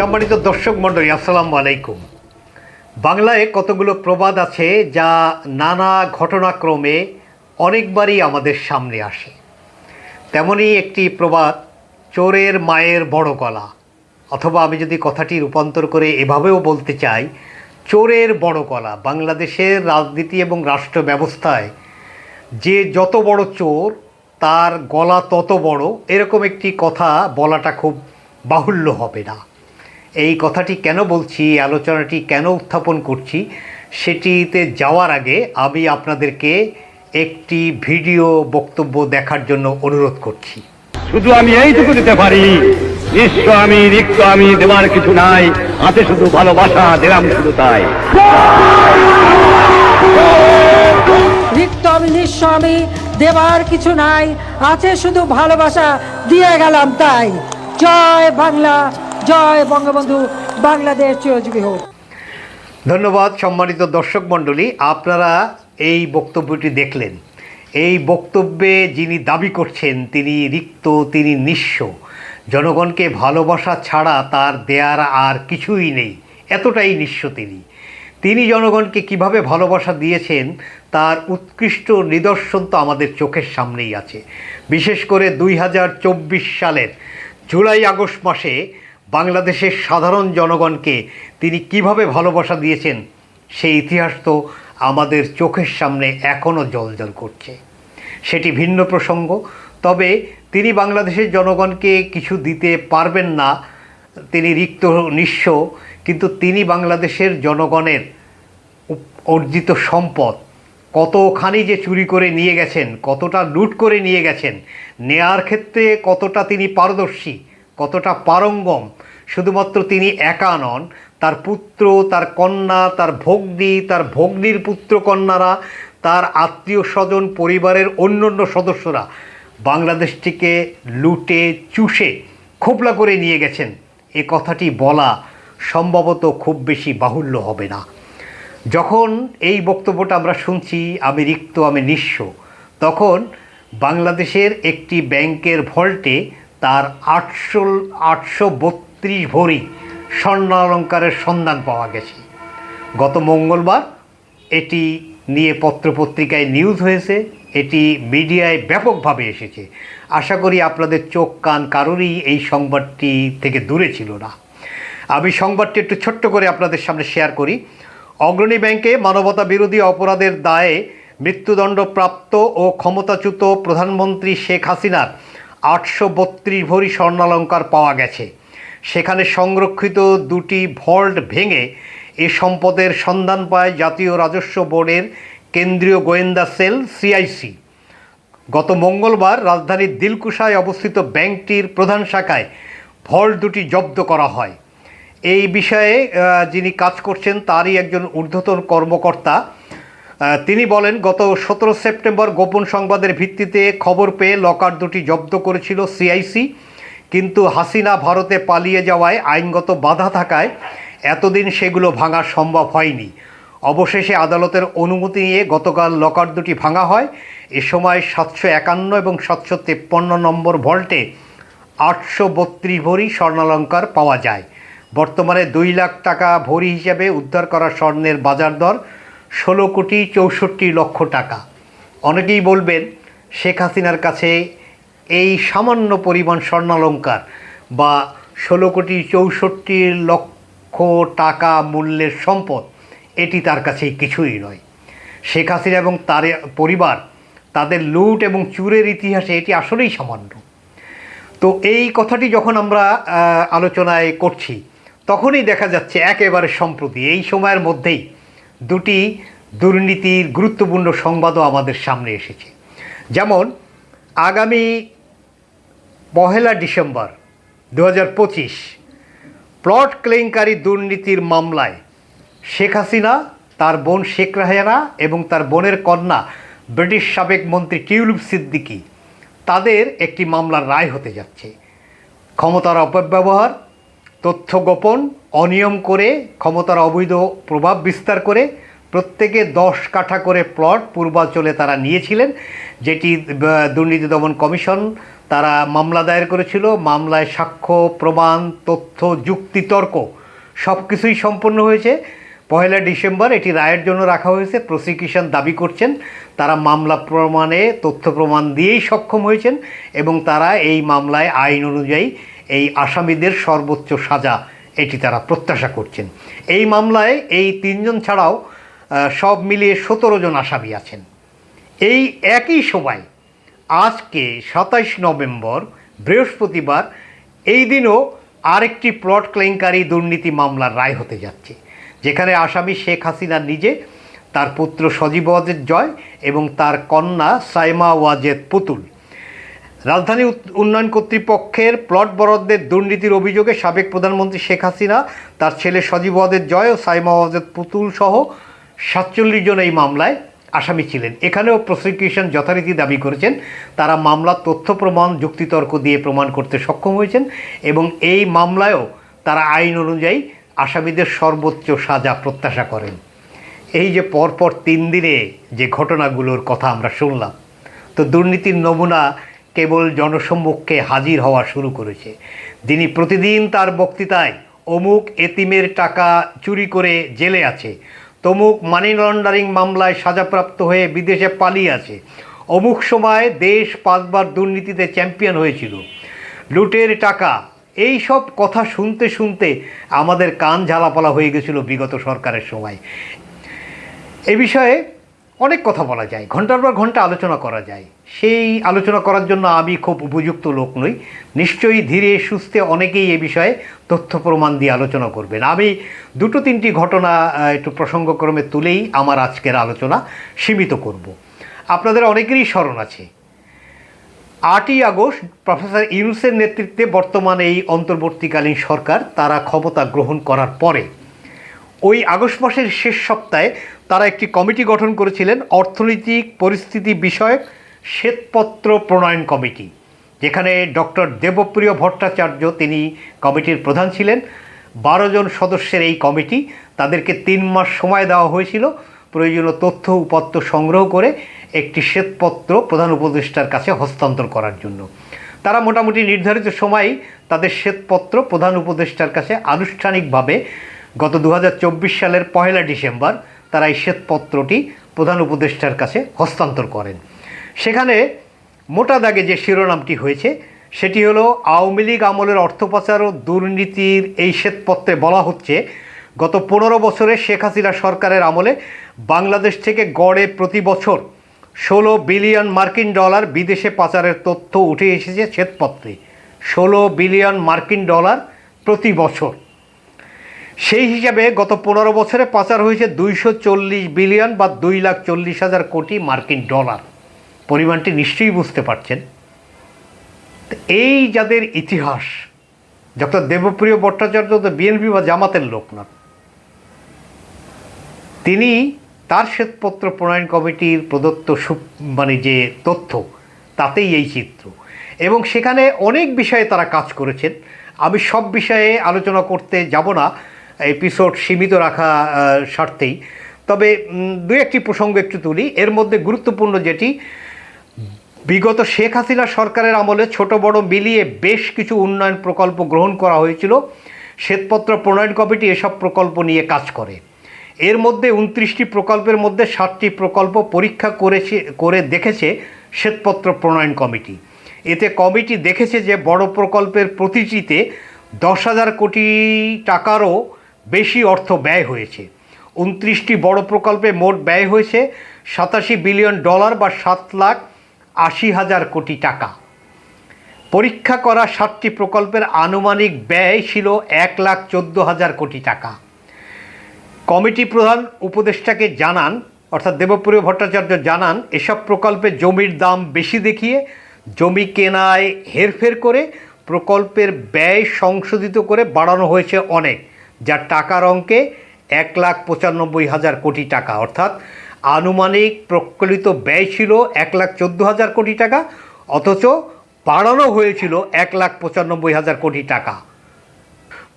সম্মানিত দর্শক মণ্ডলী, আসসালামু আলাইকুম। বাংলায় কতগুলো প্রবাদ আছে যা নানা ঘটনাক্রমে অনেকবারই আমাদের সামনে আসে। তেমনই একটি প্রবাদ, চোরের মায়ের বড় গলা। অথবা আমি যদি কথাটি রূপান্তর করে এভাবেও বলতে চাই, চোরের বড় গলা। বাংলাদেশের রাজনীতি এবং রাষ্ট্র ব্যবস্থায় যে যত বড় চোর, তার গলা তত বড়। এরকম একটি কথা বলাটা খুব বাহুল্য হবে না। এই কথাটি কেন বলছি আলোচনাটি কেন উত্থাপন করছি সেটিতে যাওয়ার আগে আমি আপনাদেরকে একটি ভিডিও বক্তব্য দেখার জন্য অনুরোধ করছি। শুধু আমি এইটুকু দিতে পারি নিঃস্ব আমি রিক্ত আমি দেওয়ার কিছু নাই হাতে শুধু ভালোবাসা দিলাম শুধু তাই। রিক্ত আমি নিঃস্ব আমি দেবার কিছু নাই আছে শুধু ভালোবাসা দিয়ে গেলাম তাই। জয় বাংলা। জয় বঙ্গবন্ধু, বাংলাদেশ চিরজীবী হোক। ধন্যবাদ সম্মানিত দর্শক মণ্ডলী, আপনারা এই বক্তব্যটি দেখলেন। এই বক্তব্যে যিনি দাবি করছেন, তিনি রিক্ত, তিনি নিঃস্ব। জনগণকে ভালোবাসা ছাড়া তার দেয়ার আর কিছুই নেই, এতটাই নিঃস্ব তিনি। তিনি জনগণকে কীভাবে ভালোবাসা দিয়েছেন, তার উৎকৃষ্ট নিদর্শন তো আমাদের চোখের সামনেই আছে। বিশেষ করে দুই হাজার চব্বিশ সালের জুলাই আগস্ট মাসে বাংলাদেশের সাধারণ জনগণকে তিনি কীভাবে ভালোবাসা দিয়েছেন, সেই ইতিহাস তো আমাদের চোখের সামনে এখনও জলজল করছে। সেটি ভিন্ন প্রসঙ্গ, তবে তিনি বাংলাদেশের জনগণকে কিছু দিতে পারবেন না, তিনি রিক্ত নিঃস্ব, কিন্তু তিনি বাংলাদেশের জনগণের অর্জিত সম্পদ, কতখানি যে চুরি করে নিয়ে গেছেন, কতটা লুট করে নিয়ে গেছেন, নেয়ার ক্ষেত্রে কতটা তিনি পারদর্শী কতটা পারঙ্গম? শুধুমাত্র তিনি একা নন, তার পুত্র, তার কন্যা, তার ভগ্নী, তার ভগ্নীর পুত্র কন্যারা, তার আত্মীয় স্বজন, পরিবারের অন্য অন্য সদস্যরা বাংলাদেশটিকে লুটে, চুষে, খোপলা করে নিয়ে গেছেন। এ কথাটি বলা সম্ভবত খুব বেশি বাহুল্য হবে না। যখন এই বক্তব্যটা আমরা শুনছি, আমি রিক্ত, আমি নিঃস্ব, তখন বাংলাদেশের একটি ব্যাংকের ভল্টে তার আটশো আটশো বত্রিশ ভরি স্বর্ণালঙ্কারের সন্ধান পাওয়া গেছে। গত মঙ্গলবার এটি নিয়ে পত্রপত্রিকায় নিউজ হয়েছে, এটি মিডিয়ায় ব্যাপকভাবে এসেছে। আশা করি আপনাদের চোখ, কান কারোরই এই সংবাদটি থেকে দূরে ছিল না। আমি সংবাদটি একটু ছোট্ট করে আপনাদের সামনে শেয়ার করি। অগ্রণী ব্যাংকে মানবতা বিরোধী অপরাধের দায়ে মৃত্যুদণ্ডপ্রাপ্ত ও ক্ষমতাচ্যুত প্রধানমন্ত্রী শেখ হাসিনার আটশো বত্রিশ ভরি স্বর্ণালঙ্কার পাওয়া গেছে। সেখানে সংরক্ষিত দুটি ভল্ট ভেঙে এ সম্পদের সন্ধান পায় জাতীয় রাজস্ব বোর্ডের কেন্দ্রীয় গোয়েন্দা সেল সিআইসি। গত মঙ্গলবার রাজধানীর দিলকুশায় অবস্থিত ব্যাংকটির প্রধান শাখায় ভল্ট দুটি জব্দ করা হয়। এই বিষয়ে যিনি কাজ করছেন, তারই একজন ঊর্ধ্বতন কর্মকর্তা তিনি বলেন, গত সতেরো সেপ্টেম্বর গোপন সংবাদের ভিত্তিতে খবর পেয়ে লকার দুটি জব্দ করেছিল সিআইসি। কিন্তু হাসিনা ভারতে পালিয়ে যাওয়ায় আইনগত বাধা থাকায় এতদিন সেগুলো ভাঙা সম্ভব হয়নি। অবশেষে আদালতের অনুমতি নিয়ে গতকাল লকার দুটি ভাঙা হয়। এ সময় সাতশো একান্ন এবং সাতশো তেপ্পান্ন নম্বর ভল্টে আটশো বত্রিশ ভরি স্বর্ণালঙ্কার পাওয়া যায়। বর্তমানে দুই লাখ টাকা ভরি হিসাবে উদ্ধার করা স্বর্ণের বাজার দর ষোলো কোটি চৌষট্টি লক্ষ টাকা। অনেকেই বলবেন, শেখ হাসিনার কাছে এই সামান্য পরিমাণ স্বর্ণালঙ্কার বা ষোলো কোটি চৌষট্টি লক্ষ টাকা মূল্যের সম্পদ, এটি তার কাছে কিছুই নয়। শেখ হাসিনা এবং তার পরিবার, তাদের লুট এবং চুরের ইতিহাসে এটি আসলেই সামান্য। তো এই কথাটি যখন আমরা আলোচনায় করছি, তখনই দেখা যাচ্ছে একেবারে সম্প্রতি, এই সময়ের মধ্যেই দুটি দুর্নীতির গুরুত্বপূর্ণ সংবাদও আমাদের সামনে এসেছে। যেমন, আগামী পহেলা ডিসেম্বর দু হাজার পঁচিশ, প্লট কেলেঙ্কারি দুর্নীতির মামলায় শেখ হাসিনা, তার বোন শেখ রাহেনা এবং তার বোনের কন্যা ব্রিটিশ সাবেক মন্ত্রী টিউলিপ সিদ্দিকী, তাদের একটি মামলার রায় হতে যাচ্ছে। ক্ষমতার অপব্যবহার, তথ্য গোপন অনিয়ম করে, ক্ষমতার অবৈধ প্রভাব বিস্তার করে প্রত্যেকে দশ কাঠা করে প্লট পূর্বাঞ্চলে তারা নিয়েছিলেন, যেটি দুর্নীতি দমন কমিশন তারা মামলা দায়ের করেছিল। মামলায় সাক্ষ্য, প্রমাণ, তথ্য যুক্তিতর্ক সব কিছুই সম্পন্ন হয়েছে। পয়লা ডিসেম্বর এটি রায়ের জন্য রাখা হয়েছে। প্রসিকিউশন দাবি করছেন, তারা মামলা প্রমাণে, তথ্য প্রমাণ দিয়েই সক্ষম হয়েছেন এবং তারা এই মামলায় আইন অনুযায়ী এই আসামিদের সর্বোচ্চ সাজা এটি তারা প্রত্যাশা করছেন। এই মামলায় এই তিনজন ছাড়াও সব মিলিয়ে সতেরো জন আসামি আছেন। এই একই সময় আজকে সাতাইশ নভেম্বর, বৃহস্পতিবার, এই দিনও আরেকটি প্লট কেলেঙ্কারি দুর্নীতি মামলার রায় হতে যাচ্ছে, যেখানে আসামি শেখ হাসিনা নিজে, তার পুত্র সজীব ওয়াজেদ জয় এবং তার কন্যা সাইমা ওয়াজেদ পুতুল। রাজধানী উন্নয়ন কর্তৃপক্ষের প্লট বরাদ্দের দুর্নীতির অভিযোগে সাবেক প্রধানমন্ত্রী শেখ হাসিনা, তার ছেলে সজীব ওয়াজেদ জয় ও সাইমা ওয়াজেদ পুতুল সহ সাতচল্লিশ জন এই মামলায় আসামি ছিলেন। এখানেও প্রসিকিউশন যথারীতি দাবি করেছেন। তারা মামলার তথ্য প্রমাণ, যুক্তিতর্ক দিয়ে প্রমাণ করতে সক্ষম হয়েছেন এবং এই মামলায়ও তারা আইন অনুযায়ী আসামিদের সর্বোচ্চ সাজা প্রত্যাশা করেন। এই যে পরপর তিন দিনে যে ঘটনাগুলোর কথা আমরা শুনলাম, তো দুর্নীতির নমুনা কেবল জনসম্মুখে হাজির হওয়া শুরু করেছে। যিনি প্রতিদিন তার বক্তৃতায় অমুক এতিমের টাকা চুরি করে জেলে আছে, তমুক মানি লন্ডারিং মামলায় সাজাপ্রাপ্ত হয়ে বিদেশে পালিয়ে আছে, অমুক সময় দেশ পাঁচবার দুর্নীতিতে চ্যাম্পিয়ন হয়েছিল। লুটের টাকা, এই সব কথা শুনতে শুনতে আমাদের কান ঝালাপালা হয়ে গেছিল বিগত সরকারের সময়। এ বিষয়ে অনেক কথা বলা যায়, ঘণ্টার পর ঘণ্টা আলোচনা করা যায়। সেই আলোচনা করার জন্য আমি খুব উপযুক্ত লোক নই। নিশ্চয়ই ধীরে সুস্থে অনেকেই এ বিষয়ে তথ্য প্রমাণ দিয়ে আলোচনা করবেন। আমি দুটো তিনটি ঘটনা একটু প্রসঙ্গক্রমে তুলেই আমার আজকের আলোচনা সীমিত করব। আপনাদের অনেকেরই স্মরণ আছে, আটই আগস্ট প্রফেসর ইউনুসের নেতৃত্বে বর্তমান এই অন্তর্বর্তীকালীন সরকার তারা ক্ষমতা গ্রহণ করার পরে ওই আগস্ট মাসের শেষ সপ্তাহে তারা একটি কমিটি গঠন করেছিলেন, অর্থনৈতিক পরিস্থিতি বিষয়ক শ্বেতপত্র প্রণয়ন কমিটি, যেখানে ডক্টর দেবপ্রিয় ভট্টাচার্য তিনি কমিটির প্রধান ছিলেন। বারো জন সদস্যের এই কমিটি, তাদেরকে তিন মাস সময় দেওয়া হয়েছিল। প্রয়োজনীয় তথ্য, উপাত্ত সংগ্রহ করে একটি শ্বেতপত্র প্রধান উপদেষ্টার কাছে হস্তান্তর করার জন্য। তারা মোটামুটি নির্ধারিত সময়েই তাদের শ্বেতপত্র প্রধান উপদেষ্টার কাছে আনুষ্ঠানিকভাবে গত দু হাজার চব্বিশ সালের পহেলা ডিসেম্বর তারা এই শ্বেতপত্রটি প্রধান উপদেষ্টার কাছে হস্তান্তর করেন। সেখানে মোটা দাগে যে শিরোনামটি হয়েছে, সেটি হলো, আওয়ামী লীগ আমলের অর্থ পাচার ও দুর্নীতির এই শ্বেতপত্রে বলা হচ্ছে, গত পনেরো বছরে শেখ হাসিনা সরকারের আমলে বাংলাদেশ থেকে গড়ে প্রতি বছর ষোলো বিলিয়ন মার্কিন ডলার বিদেশে পাচারের তথ্য উঠে এসেছে শ্বেতপত্রে। ষোলো বিলিয়ন মার্কিন ডলার প্রতি বছর। সেই হিসাবে গত পনেরো বছরে পাচার হয়েছে দুইশো চল্লিশ বিলিয়ন বা দুই লাখ চল্লিশ হাজার কোটি মার্কিন ডলার। পরিমাণটি নিশ্চয়ই বুঝতে পারছেন। এই যাদের ইতিহাস, ডক্টর দেবপ্রিয় ভট্টাচার্য তো বিএনপি বা জামাতের লোক না। তিনি তার শ্বেতপত্র প্রণয়ন কমিটির প্রদত্ত সু- মানে যে তথ্য, তাতেই এই চিত্র। এবং সেখানে অনেক বিষয়ে তারা কাজ করেছেন। আমি সব বিষয়ে আলোচনা করতে যাব না। এপিসোড সীমিত রাখা স্বার্থেই তবে দু একটি প্রসঙ্গ একটু তুলি। এর মধ্যে গুরুত্বপূর্ণ যেটি, বিগত শেখ হাসিনা সরকারের আমলে ছোট বড় মিলিয়ে বেশ কিছু উন্নয়ন প্রকল্প গ্রহণ করা হয়েছিল। শ্বেতপত্র প্রণয়ন কমিটি এসব প্রকল্প নিয়ে কাজ করে। এর মধ্যে উনত্রিশটি প্রকল্পের মধ্যে ষাটটি প্রকল্প পরীক্ষা করেছে, করে দেখেছে শ্বেতপত্র প্রণয়ন কমিটি। এতে কমিটি দেখেছে যে বড় প্রকল্পের প্রতিটিতে দশ হাজার কোটি টাকারও বেশি অর্থ ব্যয় হয়েছে। উনত্রিশটি বড় প্রকল্পে মোট ব্যয় হয়েছে সাতাশি বিলিয়ন ডলার বা সাত লাখ আশি হাজার কোটি টাকা। পরীক্ষা করা সাতটি প্রকল্পের আনুমানিক ব্যয় ছিল এক লাখ চোদ্দ হাজার কোটি টাকা। কমিটি প্রধান উপদেষ্টাকে জানান, অর্থাৎ দেবপ্রিয় ভট্টাচার্য জানান, এসব প্রকল্পে জমির দাম বেশি দেখিয়ে জমি কেনায় হেরফের করে প্রকল্পের ব্যয় সংশোধিত করে বাড়ানো হয়েছে অনেক। যার টাকার অঙ্কে এক লাখ পঁচানব্বই হাজার কোটি টাকা। অর্থাৎ আনুমানিক প্রকলিত ব্যয় ছিল এক লাখ চোদ্দ হাজার কোটি টাকা, অথচ বাড়ানো হয়েছিল এক লাখ পঁচানব্বই হাজার কোটি টাকা।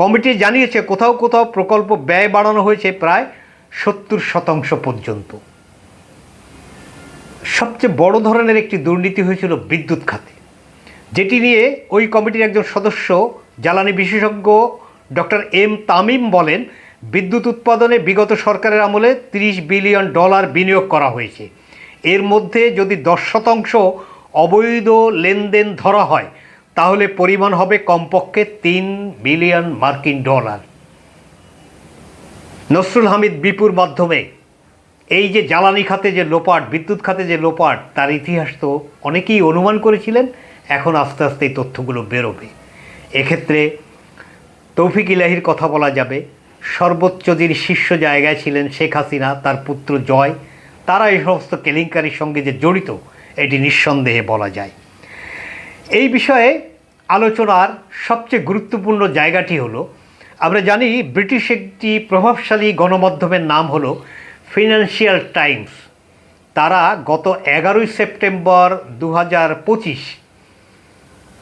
কমিটি জানিয়েছে, কোথাও কোথাও প্রকল্প ব্যয় বাড়ানো হয়েছে প্রায় সত্তর শতাংশ পর্যন্ত। সবচেয়ে বড় ধরনের একটি দুর্নীতি হয়েছিল বিদ্যুৎ খাতে, যেটি নিয়ে ওই কমিটির একজন সদস্য, জ্বালানি বিশেষজ্ঞ ডক্টর এম তামিম বলেন, বিদ্যুৎ উৎপাদনে বিগত সরকারের আমলে 30 বিলিয়ন ডলার বিনিয়োগ করা হয়েছে। এর মধ্যে যদি দশ শতাংশ অবৈধ লেনদেন ধরা হয়, তাহলে পরিমাণ হবে কমপক্ষে তিন বিলিয়ন মার্কিন ডলার। নসরুল হামিদ বিপুর মাধ্যমে, এই যে জ্বালানি খাতে যে লোপাট, বিদ্যুৎ খাতে যে লোপাট, তার ইতিহাস তো অনেকেই অনুমান করেছিলেন, এখন আস্তে আস্তে এই তথ্যগুলো বেরোবে। এক্ষেত্রে তৌফিক ইলাহির কথা বলা যাবে। সর্বোচ্চ যিনি শীর্ষ জায়গায় ছিলেন শেখ হাসিনা, তার পুত্র জয়, তারা এই সমস্ত কেলেঙ্কারির সঙ্গে যে জড়িত, এটি নিঃসন্দেহে বলা যায়। এই বিষয়ে আলোচনার সবচেয়ে গুরুত্বপূর্ণ জায়গাটি হলো, আমরা জানি ব্রিটিশ একটি প্রভাবশালী গণমাধ্যমের নাম হলো ফিনান্সিয়াল টাইমস। তারা গত এগারোই সেপ্টেম্বর দু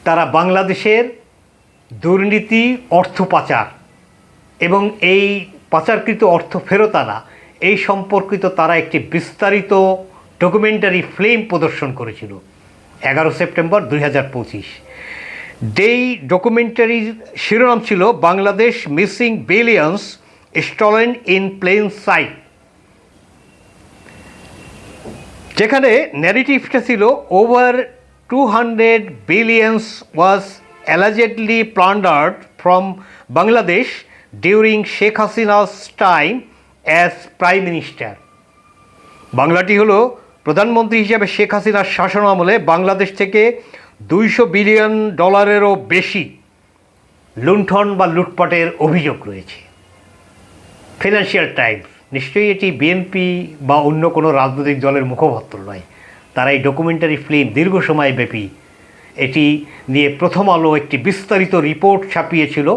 তারা বাংলাদেশের দুর্নীতি, অর্থ পাচার এবং এই পাচারকৃত অর্থ ফেরত আনা, এই সম্পর্কিত তারা একটি বিস্তারিত ডকুমেন্টারি ফিল্ম প্রদর্শন করেছিল এগারো সেপ্টেম্বর দুই হাজার পঁচিশ। যেই ডকুমেন্টারির শিরোনাম ছিল Bangladesh missing billions stolen in plain sight যেখানে ন্যারেটিভটা ছিল over two hundred billions was allegedly plundered from Bangladesh during Sheikh Hasina's time as prime minister বাংলাটি হলো প্রধানমন্ত্রী হিসেবে শেখ হাসিনার শাসন আমলে বাংলাদেশ থেকে দুইশো বিলিয়ন ডলারেরও বেশি লুণ্ঠন বা লুটপাটের অভিযোগ রয়েছে। ফিনান্সিয়াল টাইমস নিশ্চয়ই এটি বিএনপি বা অন্য কোনো রাজনৈতিক দলের মুখপাত্র নয়। তারা এই ডকুমেন্টারি ফিল্ম দীর্ঘ সময় ব্যাপী এটি নিয়ে প্রথম আলো একটি বিস্তারিত রিপোর্ট ছাপিয়েছিল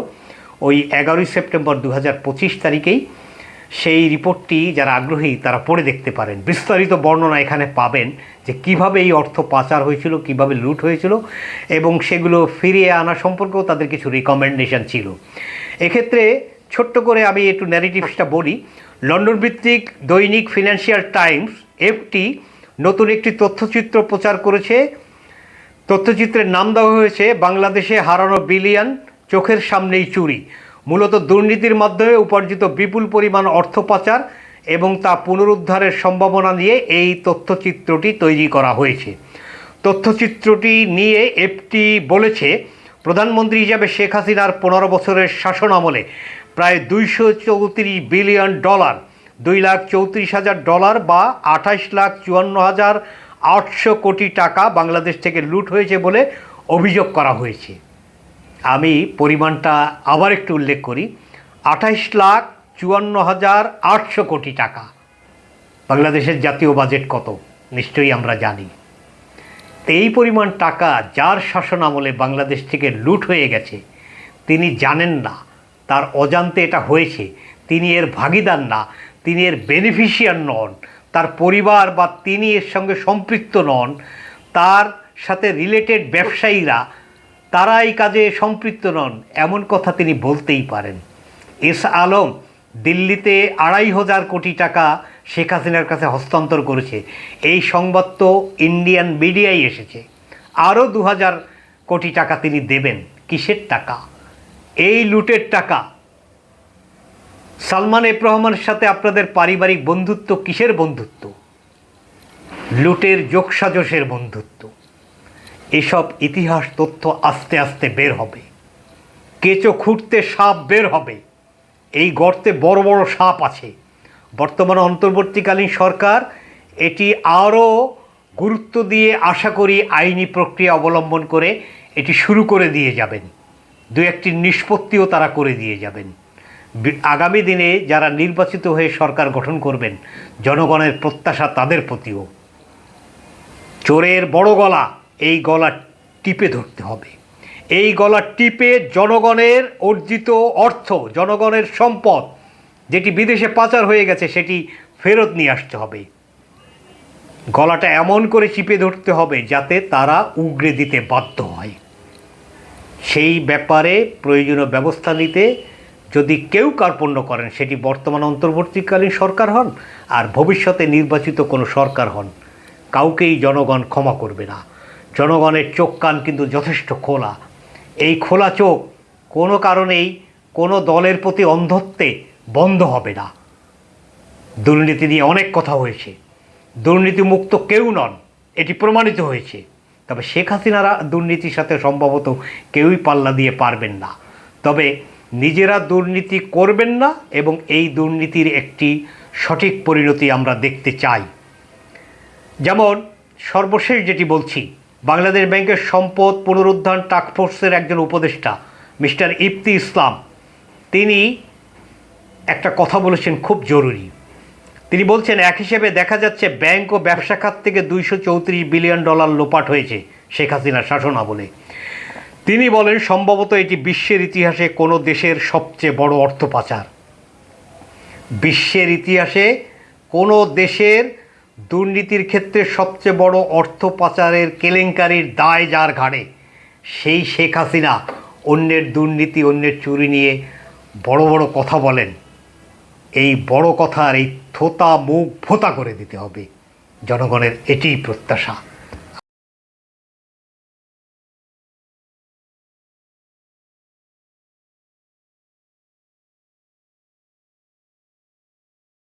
ওই এগারোই সেপ্টেম্বর দু হাজার পঁচিশ তারিখেই। সেই রিপোর্টটি যারা আগ্রহী তারা পড়ে দেখতে পারেন। বিস্তারিত বর্ণনা এখানে পাবেন যে কীভাবে এই অর্থ পাচার হয়েছিল, কীভাবে লুট হয়েছিল এবং সেগুলো ফিরিয়ে আনা সম্পর্কেও তাদের কিছু রিকমেন্ডেশন ছিল। এক্ষেত্রে ছোট্ট করে আমি একটু ন্যারেটিভসটা বলি। লন্ডন ভিত্তিক দৈনিক ফিনান্সিয়াল টাইমস, এফটি, নতুন একটি তথ্যচিত্র প্রচার করেছে। তথ্যচিত্রের নাম দেওয়া হয়েছে, বাংলাদেশে হারানো বিলিয়ন, চোখের সামনেই চুরি। মূলত দুর্নীতির মাধ্যমে উপার্জিত বিপুল পরিমাণ অর্থ পাচার এবং তা পুনরুদ্ধারের সম্ভাবনা নিয়ে এই তথ্যচিত্রটি তৈরি করা হয়েছে। তথ্যচিত্রটি নিয়ে এফটি বলেছে, প্রধানমন্ত্রী হিসাবে শেখ হাসিনার পনেরো বছরের শাসন আমলে প্রায় দুইশো চৌত্রিশ বিলিয়ন ডলার, দুই লাখ চৌত্রিশ হাজার ডলার বা আঠাশ লাখ চুয়ান্ন হাজার আটশো কোটি টাকা বাংলাদেশ থেকে লুট হয়েছে বলে অভিযোগ করা হয়েছে। আমি পরিমাণটা আবার একটু উল্লেখ করি। আঠাইশ লাখ চুয়ান্ন হাজার আটশো কোটি টাকা। বাংলাদেশের জাতীয় বাজেট কত? নিশ্চয়ই আমরা জানি। এই পরিমাণ টাকা যার শাসন আমলে বাংলাদেশ থেকে লুট হয়ে গেছে, তিনি জানেন না। তার অজান্তে এটা হয়েছে। তিনি এর ভাগিদার না। তিনি এর বেনিফিশিয়ার নন। তার পরিবার বা তিনি এর সঙ্গে সম্পৃক্ত নন, তার সাথে রিলেটেড ব্যবসায়ীরা তারা এই কাজে সম্পৃক্ত নন, এমন কথা তিনি বলতেই পারেন। এস আলম দিল্লিতে আড়াই হাজার কোটি টাকা শেখ হাসিনার কাছে হস্তান্তর করেছে। এই সংবাদ তো ইন্ডিয়ান মিডিয়ায় এসেছে। আরও দু হাজার কোটি টাকা তিনি দেবেন। কিসের টাকা? এই লুটের টাকা সালমান এফ রহমানের সাথে আপনাদের পারিবারিক বন্ধুত্ব কিসের বন্ধুত্ব? লুটের যোগসাজসের বন্ধুত্ব। এসব ইতিহাস তথ্য আস্তে আস্তে বের হবে। কেঁচো খুঁড়তে সাপ বের হবে। এই গর্তে বড় বড় সাপ আছে। বর্তমান অন্তর্বর্তীকালীন সরকার এটি আরও গুরুত্ব দিয়ে আশা করি আইনি প্রক্রিয়া অবলম্বন করে এটি শুরু করে দিয়ে যাবেন। দু একটি নিষ্পত্তিও তারা করে দিয়ে যাবেন। আগামী দিনে যারা নির্বাচিত হয়ে সরকার গঠন করবেন, জনগণের প্রত্যাশা তাদের প্রতিও। চোরের বড় গলা, এই গলা টিপে ধরতে হবে। এই গলা টিপে জনগণের অর্জিত অর্থ, জনগণের সম্পদ, যেটি বিদেশে পাচার হয়ে গেছে, সেটি ফেরত নিয়ে আসতে হবে। গলাটা এমন করে চিপে ধরতে হবে যাতে তারা উগড়ে দিতে বাধ্য হয়। সেই ব্যাপারে প্রয়োজনীয় ব্যবস্থা নিতে যদি কেউ কার্পণ্য করেন, সেটি বর্তমান অন্তর্বর্তীকালীন সরকার হন আর ভবিষ্যতে নির্বাচিত কোনো সরকার হন, কাউকেই জনগণ ক্ষমা করবে না। জনগণের চোখ কান কিন্তু যথেষ্ট খোলা। এই খোলা চোখ কোনো কারণেই কোনো দলের প্রতি অন্ধত্বে বন্ধ হবে না। দুর্নীতি নিয়ে অনেক কথা হয়েছে। দুর্নীতিমুক্ত কেউ নন, এটি প্রমাণিত হয়েছে। তবে শেখ হাসিনারা দুর্নীতির সাথে সম্ভবত কেউই পাল্লা দিয়ে পারবেন না। তবে নিজেরা দুর্নীতি করবেন না এবং এই দুর্নীতির একটি সঠিক পরিণতি আমরা দেখতে চাই। যেমন সর্বশেষ যেটি বলছি, বাংলাদেশ ব্যাংকের সম্পদ পুনরুদ্ধার টাস্কফোর্সের একজন উপদেষ্টা, মিস্টার ইফতি ইসলাম। তিনি একটা কথা বলেছেন খুব জরুরি। তিনি বলছেন, এক হিসেবে দেখা যাচ্ছে ব্যাংক ও ব্যবসা খাত থেকে দুইশো চৌত্রিশ বিলিয়ন ডলার লোপাট হয়েছে শেখ হাসিনার শাসনামলে। তিনি বলেন, সম্ভবত এটি বিশ্বের ইতিহাসে কোনো দেশের সবচেয়ে বড় অর্থ পাচার। বিশ্বের ইতিহাসে কোনো দেশের দুর্নীতির ক্ষেত্রে সবচেয়ে বড় অর্থ পাচারের কেলেঙ্কারির দায় যার ঘাড়ে, সেই শেখ হাসিনা অন্যের দুর্নীতি, অন্যের চুরি নিয়ে বড় বড় কথা বলেন। এই বড় কথার এই থোতা মুখ ভোতা করে দিতে হবে। জনগণের এটিই প্রত্যাশা।